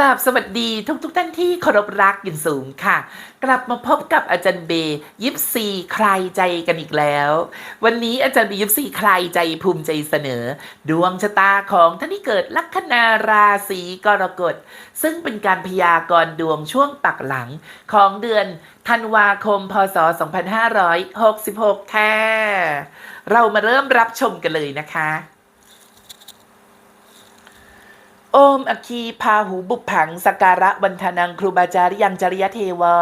ราบสวัสดีทุกทุกท่านที่เคารพรักยินสูงค่ะ กลับมาพบกับอาจารย์เบย์ยิปซีใครใจกันอีกแล้ว วันนี้อาจารย์เบย์ยิปซีใครใจภูมิใจเสนอ ดวงชะตาของท่านที่เกิดลัคนาราศีกรกฎ ซึ่งเป็นการพยากรณ์ดวงช่วงปักหลังของเดือนธันวาคม พศ 2566ค่ะเรามาเริ่มรับชมกันเลยนะคะ โอมอคีพาหูบุพผังสกการะวันทนังครูบาจารยังจริยเทวา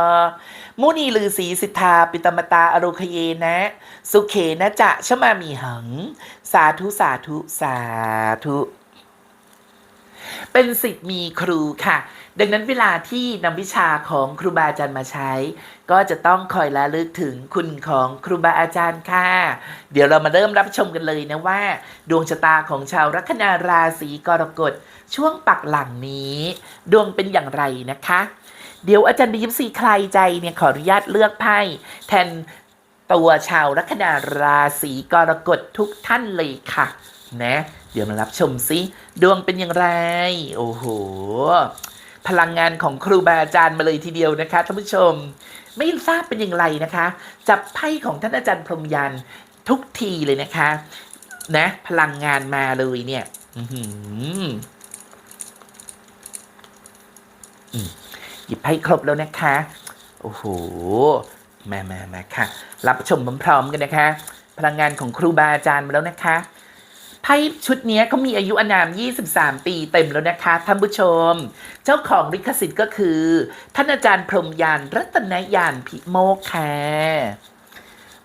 มุนีลือศีสิทธา ปิตมตาอโรคเยนะ สุเขนะจะชมามีหัง สาธุสาธุสาธุ เป็นสิทธิ์มีครูค่ะ ดังนั้นเวลาที่นำวิชาของครูบาอาจารย์มาใช้ ก็จะต้องคอยระลึกถึงคุณของครูบาอาจารย์ค่ะ เดี๋ยวเรามาเริ่มรับชมกันเลยนะว่า ดวงชะตาของชาวลัคนาราศีกรกฎช่วงปักหลังนี้ ดวงเป็นอย่างไรนะคะ เดี๋ยวอาจารย์บีมซีใครใจเนี่ยขออนุญาตเลือกไพ่แทนตัวชาวลัคนาราศีกรกฎทุกท่านเลยค่ะ นะ เดี๋ยวมารับชมซิดวงเป็นอย่างไร โอ้โห พลังงานของครูบาอาจารย์มาเลยทีเดียวนะคะท่านผู้ชม ไม่ทราบเป็นอย่างไรนะคะ จับไพ่ของท่านอาจารย์พรหมยันทุกทีเลยนะคะ นะ พลังงานมาเลยเนี่ยหือหยิบไพ่ครบแล้วนะคะ โอ้โห มามามาค่ะ รับชมพร้อมๆกันนะคะ พลังงานของครูบาอาจารย์มาแล้วนะคะ ไพ่ชุดนี้เขามีอายุอานาม 23 ปีเต็มแล้วนะคะท่านผู้ชม เจ้าของลิขสิทธิ์ก็คือ ท่านอาจารย์พรมยานรัตนยานพิโมกค่ะ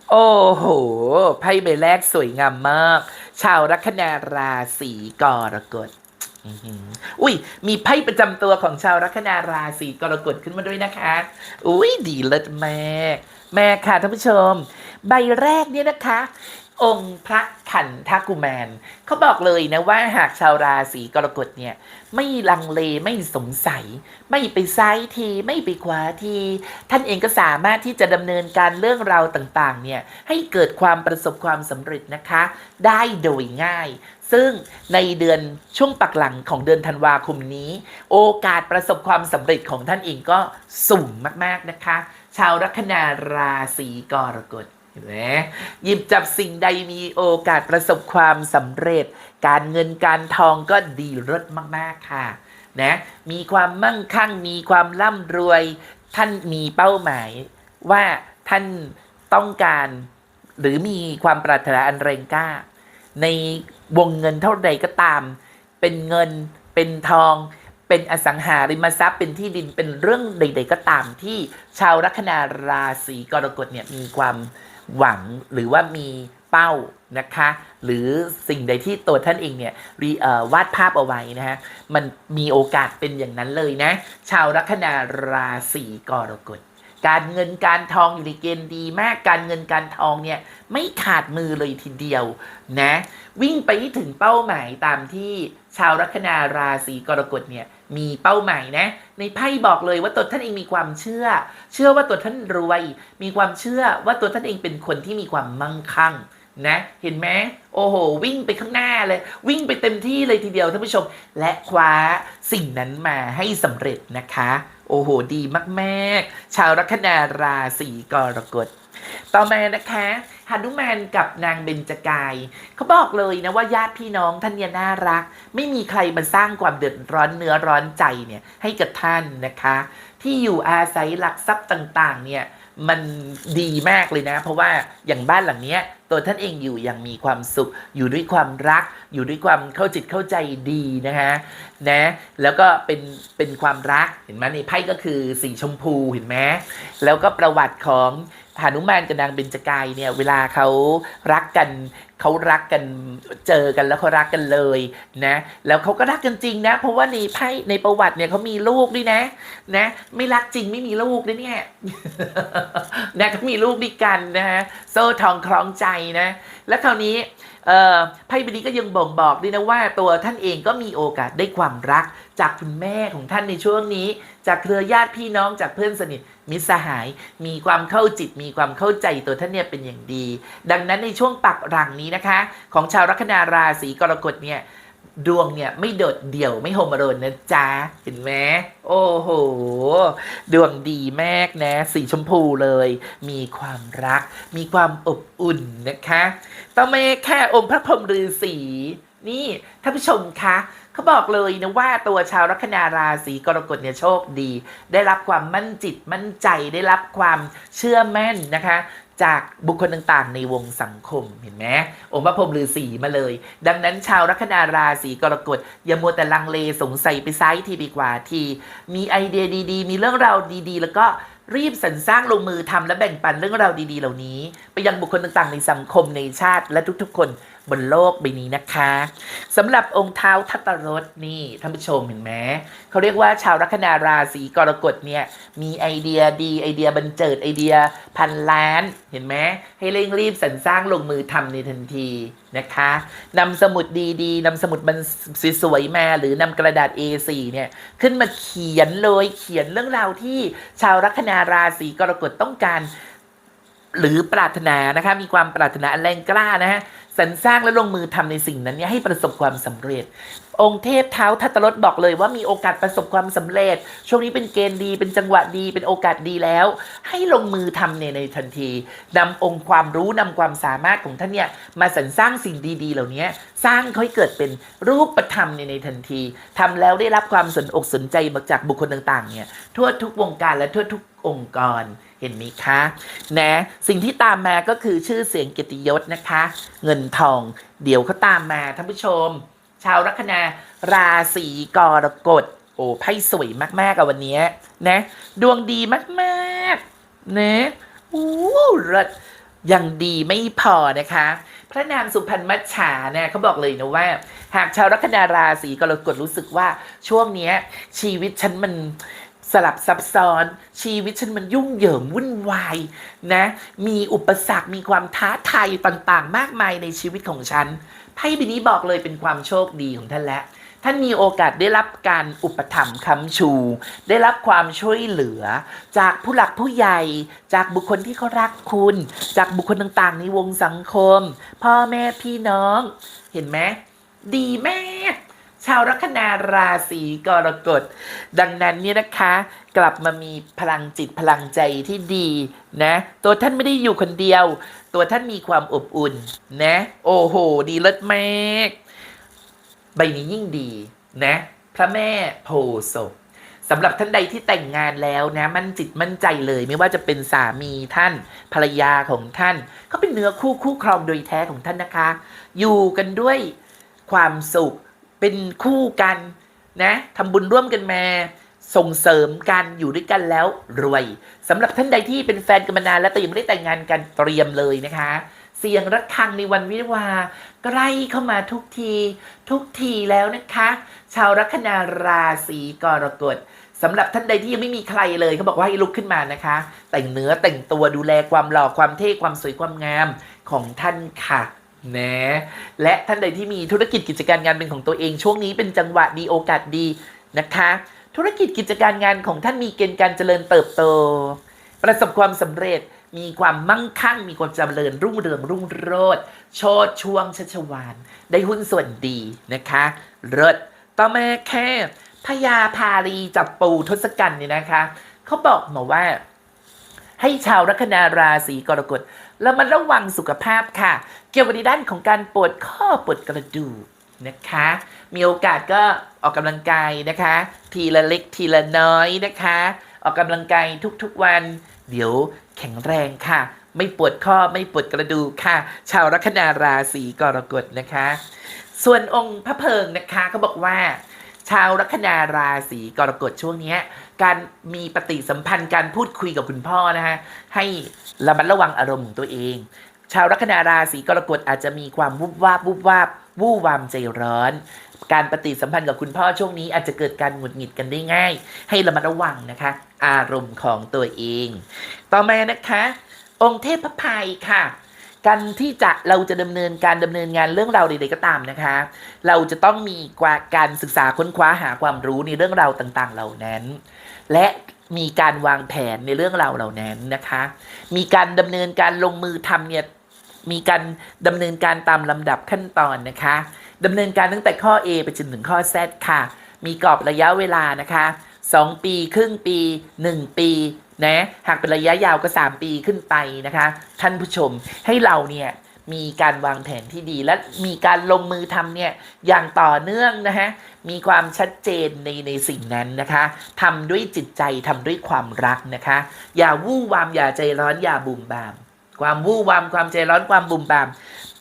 โอ้โห ไพ่ใบแรกสวยงามมาก ชาวลัคนาราศีกรกฎอุ้ย มีไพ่ประจำตัวของชาวลัคนาราศีกรกฎขึ้นมาด้วยนะคะ อุ้ยดีเลิศแม่ แม่ค่ะท่านผู้ชม ใบแรกเนี่ยนะคะ องค์พระขันทกุมารเขาบอกเลยนะว่าหากชาวราศีกรกฎเนี่ย ไม่ลังเลไม่สงสัย ไม่ไปซ้ายทีไม่ไปขวาที ท่านเองก็สามารถที่จะดำเนินการเรื่องราวต่างๆ เนี่ย ให้เกิดความประสบความสำเร็จนะคะ ได้โดยง่าย ซึ่งในเดือนช่วงปักหลังของเดือนธันวาคมนี้ โอกาสประสบความสำเร็จของท่านเองก็สูงมากๆนะคะ ชาวลัคนาราศีกรกฎ นไหยิบจับสิ่งใดมีโอกาสประสบความสำเร็จ การเงินการทองก็ดีรดมาก ๆ ค่ะนะมีความมั่งคั่งมีความร่ำรวย ท่านมีเป้าหมาย ว่าท่านต้องการ หรือมีความปรารถนาอันแรงกล้า ในวงเงินเท่าใดก็ตาม เป็นเงินเป็นทอง เป็นอสังหาริมทรัพย์เป็นที่ดินเป็นเรื่องใด ๆ ก็ตามที่ชาวลัคนาราศีกรกฎเนี่ยมีความ หวังหรือว่ามีเป้านะคะ หรือสิ่งใดที่ตัวท่านเองเนี่ยวาดภาพเอาไว้นะฮะมันมีโอกาสเป็นอย่างนั้นเลยนะ ชาวลัคนาราศีกรกฎการเงินการทองอยู่ในเกณฑ์ดีมากการเงินการทองเนี่ยไม่ขาดมือเลยทีเดียวนะ วิ่งไปถึงเป้าหมายตามที่ชาวลัคนาราศีกรกฎเนี่ย มีเป้าหมายนะ ในไพ่บอกเลยว่าตัวท่านเองมีความเชื่อ เชื่อว่าตัวท่านรวย มีความเชื่อว่าตัวท่านเองเป็นคนที่มีความมั่งคั่งนะ เห็นไหมโอ้โห วิ่งไปข้างหน้าเลย วิ่งไปเต็มที่เลยทีเดียวท่านผู้ชม และคว้าสิ่งนั้นมาให้สำเร็จนะคะ โอ้โห ดีมาก ๆ ชาวลัคนาราศีกรกฎ ต่อมานะคะหนุมานกับนางเบญจกายเขาบอกเลยนะว่าญาติพี่น้องท่านเนี่ยน่ารัก ไม่มีใครมาสร้างความเดือดร้อนเนื้อร้อนใจเนี่ยให้กับท่านนะคะ ที่อยู่อาศัยหลักทรัพย์ต่างๆ เนี่ยมันดีมากเลยนะ เพราะว่าอย่างบ้านหลังเนี้ยตัวท่านเองอยู่อย่างมีความสุข อยู่ด้วยความรัก อยู่ด้วยความเข้าจิตเข้าใจดีนะคะนะแล้วก็เป็นเป็นความรักเห็นไหมในไพ่ก็คือสีชมพูเห็นไหมแล้วก็ประวัติของ หานุมานกับนางเบญจกายเนี่ยเวลาเขารักกันเขารักกันเจอกันแล้วเขารักกันเลยนะแล้วเขาก็รักกันจริงนะ เพราะว่าในไพ่ในประวัติเนี่ยเขามีลูกด้วยนะ นะ ไม่รักจริงไม่มีลูกนะเนี่ย นะเขามีลูกด้วยกันนะฮะโซ่ทองคล้องใจนะ แล้วคราวนี้ไพ่ใบนี้ก็ยังบ่งบอกด้วยนะว่าตัวท่านเองก็มีโอกาสได้ความรัก จากคุณแม่ของท่านในช่วงนี้ จากเครือญาติพี่น้องจากเพื่อนสนิทมิตรสหาย มีความเข้าจิต มีความเข้าใจตัวท่านเนี่ยเป็นอย่างดี ดังนั้นในช่วงปักหลังนี้นะคะ ของชาวลัคนาราศีกรกฎเนี่ย ดวงเนี่ยไม่โดดเดี่ยวไม่โฮมโรนนะจ๊ะ เห็นไหมโอ้โห ดวงดีมากนะ สีชมพูเลย มีความรัก มีความอบอุ่นนะคะ ต่อมาแค่องค์พระพรหมฤาษีนี่ท่านผู้ชมคะเขาบอกเลยนะว่าตัวชาวลัคนาราศีกรกฎเนี่ยโชคดี ได้รับความมั่นจิตมั่นใจได้รับความเชื่อมั่นนะคะ จากบุคคลต่างๆ ในวงสังคมเห็นไหมองค์พระพรหมฤาษีมาเลย ดังนั้นชาวลัคนาราศีกรกฎอย่ามัวแต่ลังเลสงสัยไปซ้ายทีดีกว่าที มีไอเดียดีๆ มีเรื่องราวดีๆ แล้วก็รีบสรรสร้างลงมือทำและแบ่งปันเรื่องราวดีๆ เหล่านี้ ไปยังบุคคลต่างๆ ในสังคมในชาติและทุกๆ คน บนโลกใบนี้นะคะสำหรับองค์เท้าทัตตรสนี่ท่านผู้ชมเห็นไหมเขาเรียกว่าชาวลัคนาราศีกรกฎเนี่ยมีไอเดียดีไอเดียบันเจิดไอเดียพันล้านเห็นไหมให้เร่งรีบสรรสร้างลงมือทำในทันทีนะคะนำสมุดดีๆนำสมุดมันสวยๆมาหรือนำกระดาษ A4 เนี่ยขึ้นมาเขียนเลยเขียนเรื่องราวที่ชาวลัคนาราศีกรกฎต้องการ หรือปรารถนานะคะมีความปรารถนาแรงกล้านะฮะสรรสร้างและลงมือทำในสิ่งนั้นเนี่ยให้ประสบความสำเร็จ องค์เทพเท้าทัตตรสบอกเลยว่ามีโอกาสประสบความสำเร็จ ช่วงนี้เป็นเกณฑ์ดีเป็นจังหวะดีเป็นโอกาสดีแล้ว ให้ลงมือทำเนี่ยในทันทีนำองค์ความรู้นำความสามารถของท่านเนี่ยมาสรรสร้างสิ่งดีๆ เหล่านี้สร้างเขาให้เกิดเป็นรูปธรรมในในทันทีทำแล้วได้รับความสนอกสนใจจากบุคคลต่างๆเนี่ยทั่วทุกวงการและทั่วทุกองค์กร เห็นไหมคะนะสิ่งที่ตามมาก็คือชื่อเสียงเกียรติยศนะคะ เงินทอง เดี๋ยวเขาตามมาท่านผู้ชม ชาวลัคนาราศีกรกฎโอ้ไพ่สวยมากๆอะวันนี้นะ ดวงดีมากๆนะอู้รสยังดีไม่พอนะคะ พระนางสุพรรณมัจฉาเนี่ยเขาบอกเลยนะว่า หากชาวลัคนาราศีกรกฎรู้สึกว่าช่วงเนี้ยชีวิตฉันมัน สลับซับซ้อน ชีวิตฉันมันยุ่งเหยิงวุ่นวายนะ มีอุปสรรคมีความท้าทายต่างๆ มากมายในชีวิตของฉันไพ่ใบนี้บอกเลยเป็นความโชคดีของท่านแล้วท่านมีโอกาสได้รับการอุปถัมภ์ค้ำชู ได้รับความช่วยเหลือ จากผู้หลักผู้ใหญ่ จากบุคคลที่เขารักคุณ จากบุคคลต่างๆ ในวงสังคม พ่อแม่พี่น้อง เห็นไหมดีแม่ ชาวลัคนาราศีกรกฎ ดังนั้นเนี่ยนะคะ กลับมามีพลังจิตพลังใจที่ดีนะ ตัวท่านไม่ได้อยู่คนเดียว ตัวท่านมีความอบอุ่นนะ โอ้โห ดีเลิศมากใบนี้ยิ่งดีนะ พระแม่โพศพสำหรับท่านใดที่แต่งงานแล้วนะ มั่นจิตมั่นใจเลย ไม่ว่าจะเป็นสามีท่านภรรยาของท่านเขาเป็นเนื้อคู่คู่ครองโดยแท้ของท่านนะคะ อยู่กันด้วยความสุข เป็นคู่กันนะทำบุญร่วมกันมาส่งเสริมกันอยู่ด้วยกันแล้วรวยสำหรับท่านใดที่เป็นแฟนกันมานานและแต่ยังไม่ได้แต่งงานกันเตรียมเลยนะคะ เสียงระฆังในวันวิวาใกล้เข้ามาทุกที ทุกทีแล้วนะคะ ชาวลัคนาราศีกรกฎสำหรับท่านใดที่ยังไม่มีใครเลยเขาบอกว่าให้ลุกขึ้นมานะคะ แต่งเนื้อแต่งตัวดูแลความหล่อความเท่ความสวยความงามของท่านค่ะ นะและท่านใดที่มีธุรกิจกิจการงานเป็นของตัวเอง ช่วงนี้เป็นจังหวะดีโอกาสดีนะคะ ธุรกิจกิจการงานของท่านมีเกณฑ์การเจริญเติบโต ประสบความสำเร็จมีความมั่งคั่ง มีความเจริญรุ่งเรืองรุ่งโรจน์โชดช่วงชัชวาน ได้หุ้นส่วนดีนะคะเลิศต่อมาแค่พญาพารีจับปูทศกัณฐ์เนี่ยนะคะ เขาบอกมาว่า ให้ชาวลัคนาราศีกรกฎเรามาระวังสุขภาพค่ะ เกี่ยวกับในด้านของการปวดข้อปวดกระดูกนะคะ มีโอกาสก็ออกกำลังกายนะคะ ทีละเล็กทีละน้อยนะคะ ออกกำลังกายทุกๆวัน เดี๋ยวแข็งแรงค่ะ ไม่ปวดข้อไม่ปวดกระดูกค่ะ ชาวลัคนาราศีกรกฎนะคะ ส่วนองค์พระเพิงนะคะเขาบอกว่า ชาวลัคนาราศีกรกฎช่วงนี้การมีปฏิสัมพันธ์การพูดคุยกับคุณพ่อนะฮะให้ระมัดระวังอารมณ์ของตัวเอง ชาวลัคนาราศีกรกฎอาจจะมีความวุบวาบวุบวาบวู่วามใจร้อน การปฏิสัมพันธ์กับคุณพ่อช่วงนี้อาจจะเกิดการหงุดหงิดกันได้ง่าย ให้ระมัดระวังนะคะ อารมณ์ของตัวเอง ต่อมานะคะ องค์เทพพายค่ะ การที่จะเราจะดำเนินการดำเนินงานเรื่องราวใดๆก็ตามนะคะ เราจะต้องมีกาการศึกษาค้นคว้าหาความรู้ในเรื่องราวต่างๆ เหล่านั้น และมีการวางแผนในเรื่องราวเหล่านั้นนะคะ มีการดำเนินการลงมือทำเนี่ยมีการดำเนินการตามลำดับขั้นตอนนะคะดำเนินการตั้งแต่ข้อ A ไปจนถึงข้อ Z ค่ะ มีกรอบระยะเวลานะคะ 2 ปี ครึ่งปี 1 ปี นะหากเป็นระยะยาวก็ 3 ปีขึ้นไปนะคะ ท่านผู้ชมให้เราเนี่ยมีการวางแผนที่ดีและมีการลงมือทำเนี่ยอย่างต่อเนื่องนะฮะมีความชัดเจนในในสิ่งนั้นนะคะทำด้วยจิตใจทำด้วยความรักนะคะ อย่าวู่วามอย่าใจร้อนอย่าบุ่มบาม ความวู่วามความใจร้อนความบุ่มบาม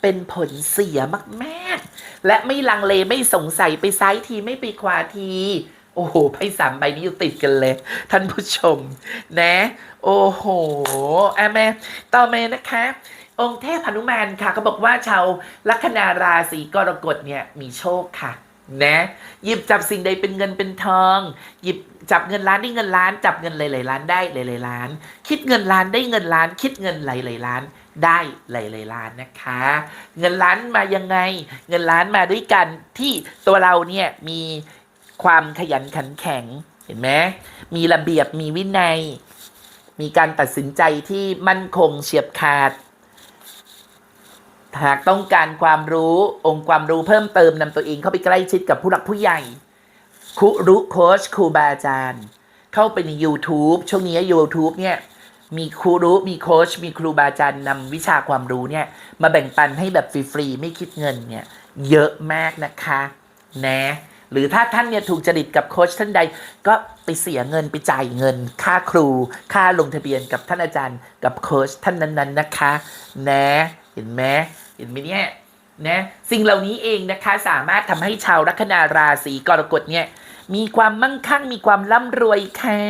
เป็นผลเสียมากๆ และไม่ลังเลไม่สงสัยไปซ้ายทีไม่ไปขวาที โอ้โหไพ่สามใบนี้อยู่ติดกันเลย ท่านผู้ชม นะ โอ้โหอะแม่ต่อมานะคะ องค์เทพหนุมานค่ะเขาบอกว่าชาวลัคนาราศีกรกฎเนี่ยมีโชคค่ะนะหยิบจับสิ่งใดเป็นเงินเป็นทอง หยิบจับเงินล้านได้เงินล้าน จับเงินหลายๆล้านได้หลายๆล้าน คิดเงินล้านได้เงินล้าน คิดเงินหลายๆล้านได้หลายๆล้านนะคะ เงินล้านมายังไง เงินล้านมาด้วยกันที่ตัวเราเนี่ยมี ความขยันขันแข็งเห็นไหมมีระเบียบมีวินัย มีการตัดสินใจที่มั่นคงเฉียบขาด หากต้องการความรู้องค์ความรู้เพิ่มเติมนำตัวเองเข้าไปใกล้ชิดกับผู้หลักผู้ใหญ่ครูรู้โค้ชครูบาอาจารย์ เข้าไปใน YouTube ช่วงนี้ YouTube เนี่ยมีครูรู้มีโค้ชมีครูบาอาจารย์นำวิชาความรู้เนี่ย มาแบ่งปันให้แบบฟรีๆไม่คิดเงินเนี่ย เยอะมากนะคะ นะ หรือถ้าท่านเนี่ยถูกจริตกับโค้ชท่านใด ก็ไปเสียเงินไปจ่ายเงิน ค่าครู ค่าลงทะเบียนกับท่านอาจารย์กับโค้ชท่านนั้นๆนะคะนะเห็นไหมเห็นไหมเนี่ยนะสิ่งเหล่านี้เองนะคะสามารถทำให้ชาวลัคนาราศีกรกฎเนี่ยมีความมั่งคั่งมีความร่ำรวยค่ะ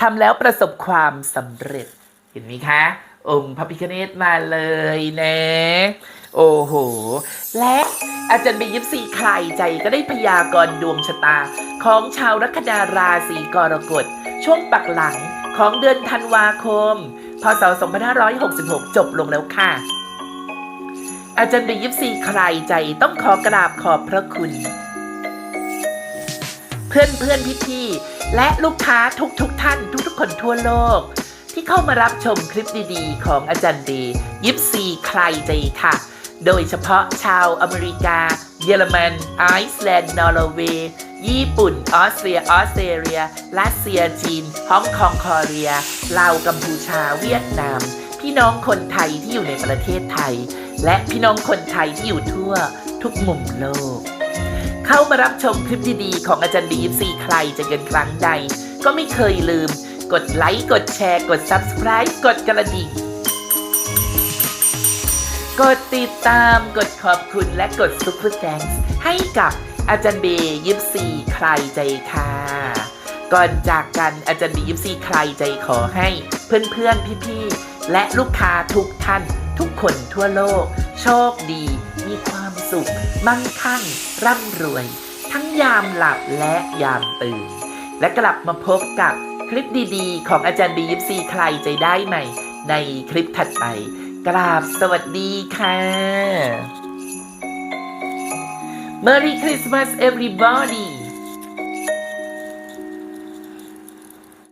ทำแล้วประสบความสำเร็จเห็นไหมคะ องค์พระพิฆเนศมาเลยนะ โอ้โห และอาจารย์เบยิปซีใครใจก็ได้พยากรณ์ดวงชะตา ของชาวลัคนาราศีกรกฎ ช่วงปักหลังของเดือนธันวาคม พศ 2566 จบลงแล้วค่ะ อาจารย์เบยิปซีใครใจต้องขอกราบขอบพระคุณ เพื่อนเพื่อนพี่พี่และลูกค้าทุกทุกท่านทุกทุกคนทั่วโลก ที่เข้ามารับชมคลิปดีๆ ของอาจารย์เดย์ยิปซีใครใจค่ะ โดยเฉพาะชาวอเมริกา เยอรมัน ไอซ์แลนด์ นอร์เวย์ ญี่ปุ่น ออสเตรีย ออสเตรเลีย รัสเซีย จีน ฮ่องกง คอเรีย ลาว กัมพูชา เวียดนาม พี่น้องคนไทยที่อยู่ในประเทศไทย และพี่น้องคนไทยที่อยู่ทั่วทุกมุมโลก เข้ามารับชมคลิปดีๆ ของอาจารย์ดีซีใครจะเกินครั้งใด ก็ไม่เคยลืม กดไลค์ กดแชร์ กด Subscribe กดกระดิ่ง กดติดตาม กดขอบคุณและกดซุปเปอร์แ n งให้กับอาจารย์เบย์ยิปซีใครใจค่ะ ก่อนจากกันอาจารย์เบย์ยิปซีใครใจขอให้ เพื่อนๆ พี่ๆ และลูกค้าทุกท่าน ทุกคนทั่วโลก โชคดี มีความสุข มั่งคั่ง ร่ำรวย ทั้งยามหลับและยามตื่น และกลับมาพบกับ คลิปดีๆ ของอาจารย์บียิปซีใครใจได้ใหม่ ในคลิปถัดไป กราบสวัสดีค่ะ Merry Christmas everybody